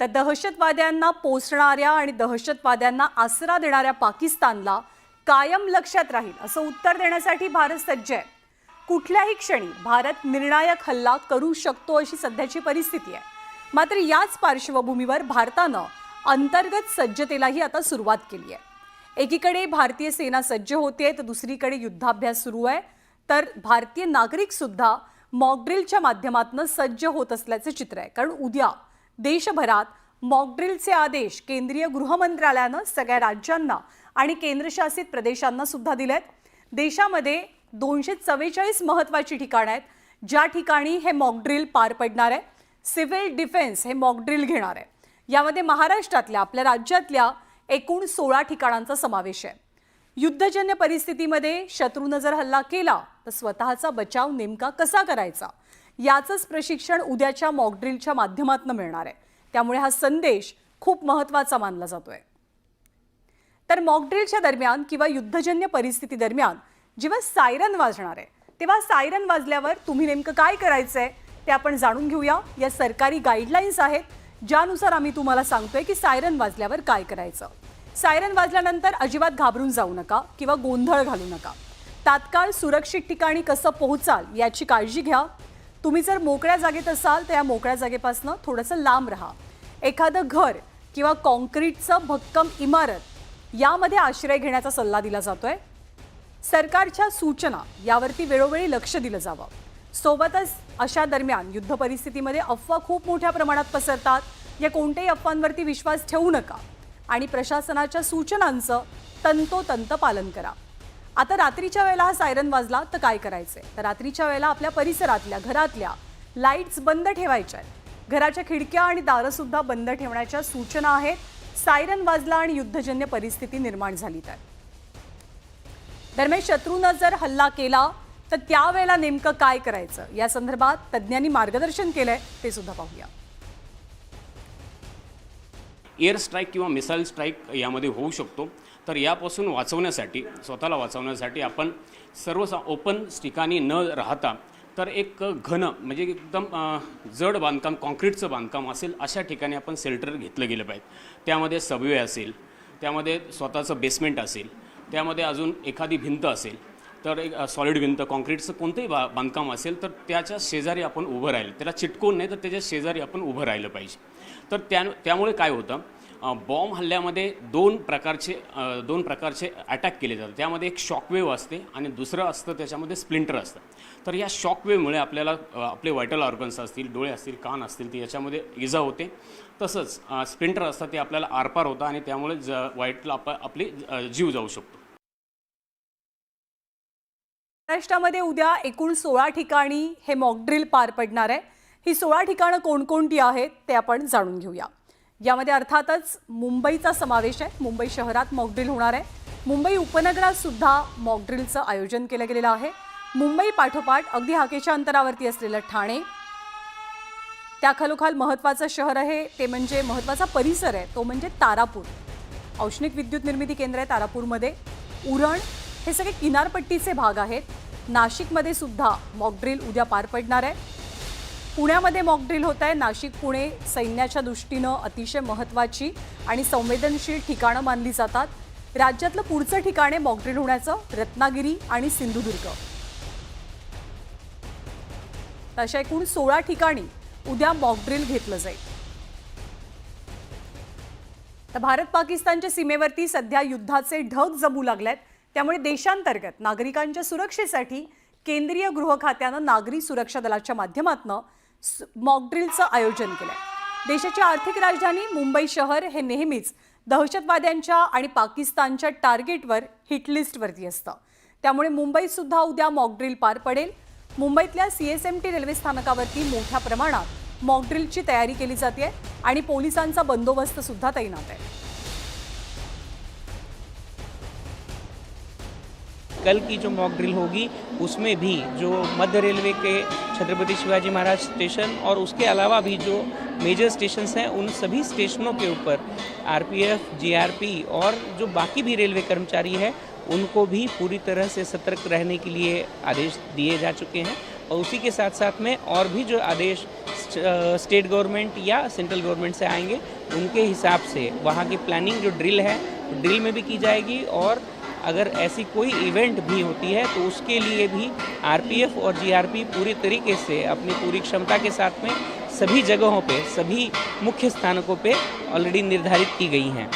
तर दहशतवाद्यांना पोचणाऱ्या आणि दहशतवाद्यांना आसरा देणाऱ्या पाकिस्तानला कायम लक्षात राहील असं उत्तर देण्यासाठी भारत सज्ज आहे. कुठल्याही क्षणी भारत निर्णायक हल्ला करू शकतो अशी सध्याची परिस्थिती आहे. मात्र याच पार्श्वभूमीवर भारतानं अंतर्गत सज्जतेलाही आता सुरुवात केली आहे. एकीकडे भारतीय सेना सज्ज होते तर दुसरीकडे युद्धाभ्यास सुरू आहे. तर भारतीय नागरिकसुद्धा मॉकड्रिलच्या माध्यमातून सज्ज होत असल्याचे चित्र आहे. कारण उद्या देशभरात मॉकड्रिलचे आदेश केंद्रीय गृहमंत्रालयानं सगळ्या राज्यांना आणि केंद्रशासित प्रदेशांना सुद्धा आहेत देशामध्ये दोनशे चव्वेचाळीस महत्वाची ठिकाणं आहेत. ज्या ठिकाणी हे मॉकड्रिल पार पडणार आहे. सिव्हिल डिफेन्स हे मॉकड्रिल घेणार आहे. यामध्ये महाराष्ट्रातल्या आपल्या राज्यातल्या एकूण सोळा ठिकाणांचा समावेश आहे. युद्धजन्य परिस्थितीमध्ये शत्रूनं जर हल्ला केला तर स्वतःचा बचाव नेमका कसा करायचा? याचंच प्रशिक्षण उद्याच्या मॉकड्रिलच्या माध्यमातून मिळणार आहे. त्यामुळे हा संदेश खूप महत्त्वाचा मानला जातोय. तर मॉकड्रिलच्या दरम्यान किंवा युद्धजन्य परिस्थिती दरम्यान जेव्हा सायरन वाजणार आहे तेव्हा सायरन वाजल्यावर तुम्ही नेमकं काय करायचंय ते आपण जाणून घेऊया. या सरकारी गाईडलाईन्स आहेत ज्यानुसार आम्ही तुम्हाला सांगतोय की सायरन वाजल्यावर काय करायचं. सायरन वाजल्यानंतर अजिबात घाबरून जाऊ नका किंवा गोंधळ घालू नका. तात्काळ सुरक्षित ठिकाणी कसं पोहोचाल याची काळजी घ्या. तुम्ही जर मोकळ्या जागेत असाल तर या मोकळ्या जागेपासून थोडंसं लांब राहा. एखादं घर किंवा कॉन्क्रीटचं भक्कम इमारत यामध्ये आश्रय घेण्याचा सल्ला दिला जातोय. सरकारच्या सूचना यावरती वेळोवेळी लक्ष दिलं जावं. सोबतच अशा दरम्यान युद्ध परिस्थितीमध्ये अफवा खूप मोठ्या प्रमाणात पसरतात. या कोणत्याही अफवांवरती विश्वास ठेवू नका आणि प्रशासनाच्या सूचनांचं तंतोतंत पालन करा. आता रात्रीच्या वेळेला हा सायरन वाजला तर काय करायचंय? तर रात्रीच्या वेळेला आपल्या परिसरातल्या घरातल्या लाईट्स बंद ठेवायच्या आहेत. घराच्या खिडक्या आणि दारंसुद्धा बंद ठेवण्याच्या सूचना आहेत. सायरन वाजला आणि युद्धजन्य परिस्थिती निर्माण झाली तर दरम्यान शत्रूनं जर हल्ला केला तर त्यावेळेला नेमकं काय करायचं? या संदर्भात तज्ज्ञांनी मार्गदर्शन केलंय ते सुद्धा पाहूया. एअर स्ट्राईक किंवा मिसाईल स्ट्राईक यामध्ये होऊ शकतो. तर यापासून वाचवण्यासाठी स्वतःला वाचवण्यासाठी आपण सर्व ओपन ठिकाणी न राहता तर एक घन म्हणजे एकदम जड बांधकाम कॉन्क्रीटचं बांधकाम असेल अशा ठिकाणी आपण सेल्टर घेतलं गेलं पाहिजे. त्यामध्ये सबवे असेल त्यामध्ये स्वतःचं बेसमेंट असेल त्यामध्ये अजून एखादी भिंत असेल तर एक सॉलिड भिंत कॉन्क्रीटचं कोणतंही बा बांधकाम असेल तर त्याच्या शेजारी आपण उभं राहिलं. त्याला चिटकून नाही तर त्याच्या शेजारी आपण उभं राहिलं पाहिजे. तर त्या त्यामुळे काय होतं बॉम्ब हल्ल्यामध्ये दोन प्रकारचे दोन प्रकारचे अटॅक केले जातात. त्यामध्ये एक शॉकवेव्ह असते आणि दुसरं असतं त्याच्यामध्ये स्प्लिंटर असतं. तर या शॉकवेव्हमुळे आपल्याला आपले व्हायटल ऑर्गन्स असतील डोळे असतील कान असतील ते याच्यामध्ये इजा होते. तसंच स्प्लिंटर असतं ते आपल्याला आरपार होतं आणि त्यामुळे ज वाईटला आप आपली जीव जाऊ शकतो. महाराष्ट्रामध्ये उद्या एकूण सोळा ठिकाणी हे मॉकड्रिल पार पडणार आहे. ही सोळा ठिकाणं कोणकोणती आहेत ते आपण जाणून घेऊया. यामध्ये अर्थातच मुंबईचा समावेश आहे. मुंबई शहरात मॉकड्रिल होणार आहे. मुंबई उपनगरात सुद्धा मॉकड्रिलचं आयोजन केलं गेलेलं आहे. मुंबई पाठोपाठ अगदी हाकेच्या अंतरावरती असलेलं ठाणे. त्याखालोखाल महत्त्वाचं शहर आहे. ते म्हणजे महत्त्वाचा परिसर आहे. तो म्हणजे तारापूर. औष्णिक विद्युत निर्मिती केंद्र आहे तारापूरमध्ये. उरण हे सगळे किनारपट्टीचे भाग आहेत. नाशिकमध्ये सुद्धा मॉकड्रिल उद्या पार पडणार आहे. पुण्यामध्ये मॉकड्रिल होत आहे. नाशिक पुणे सैन्याच्या दृष्टीनं अतिशय महत्त्वाची आणि संवेदनशील ठिकाणं मानली जातात. राज्यातलं पुढचं ठिकाण आहे मॉकड्रिल होण्याचं रत्नागिरी आणि सिंधुदुर्ग. अशा एकूण सोळा ठिकाणी उद्या मॉकड्रिल घेतलं जाईल. तर भारत पाकिस्तानच्या सीमेवरती सध्या युद्धाचे ढग जमू लागलेत. त्यामुळे देशांतर्गत नागरिकांच्या सुरक्षेसाठी केंद्रीय गृह खात्यानं नागरी सुरक्षा दलाच्या माध्यमातून मॉकड्रिलचं आयोजन केलंय. देशाची आर्थिक राजधानी मुंबई शहर हे नेहमीच दहशतवाद्यांच्या आणि पाकिस्तानच्या टार्गेटवर हिटलिस्टवरती असतं. त्यामुळे मुंबईतसुद्धा उद्या मॉकड्रिल पार पडेल. मुंबईतल्या C S M T railway स्थानकावरती मोठ्या प्रमाणात मॉकड्रिलची तयारी केली जाते आणि पोलिसांचा बंदोबस्तसुद्धा तैनात आहे. कल की जो मॉक ड्रिल होगी, उसमें भी जो मध्य रेलवे के छत्रपति शिवाजी महाराज स्टेशन और उसके अलावा भी जो मेजर स्टेशन हैं, उन सभी स्टेशनों के ऊपर आरपीएफ जीआरपी और जो बाकी भी रेलवे कर्मचारी हैं, उनको भी पूरी तरह से सतर्क रहने के लिए आदेश दिए जा चुके हैं। और उसी के साथ साथ में और भी जो आदेश स्टेट गवर्नमेंट या सेंट्रल गवर्नमेंट से आएँगे, उनके हिसाब से वहाँ की प्लानिंग जो ड्रिल है ड्रिल में भी की जाएगी और अगर ऐसी कोई इवेंट भी होती है तो उसके लिए भी आरपीएफ और जीआरपी पूरी तरीके से अपनी पूरी क्षमता के साथ में सभी जगहों पे, सभी मुख्य स्थानकों पे ऑलरेडी निर्धारित की गई हैं।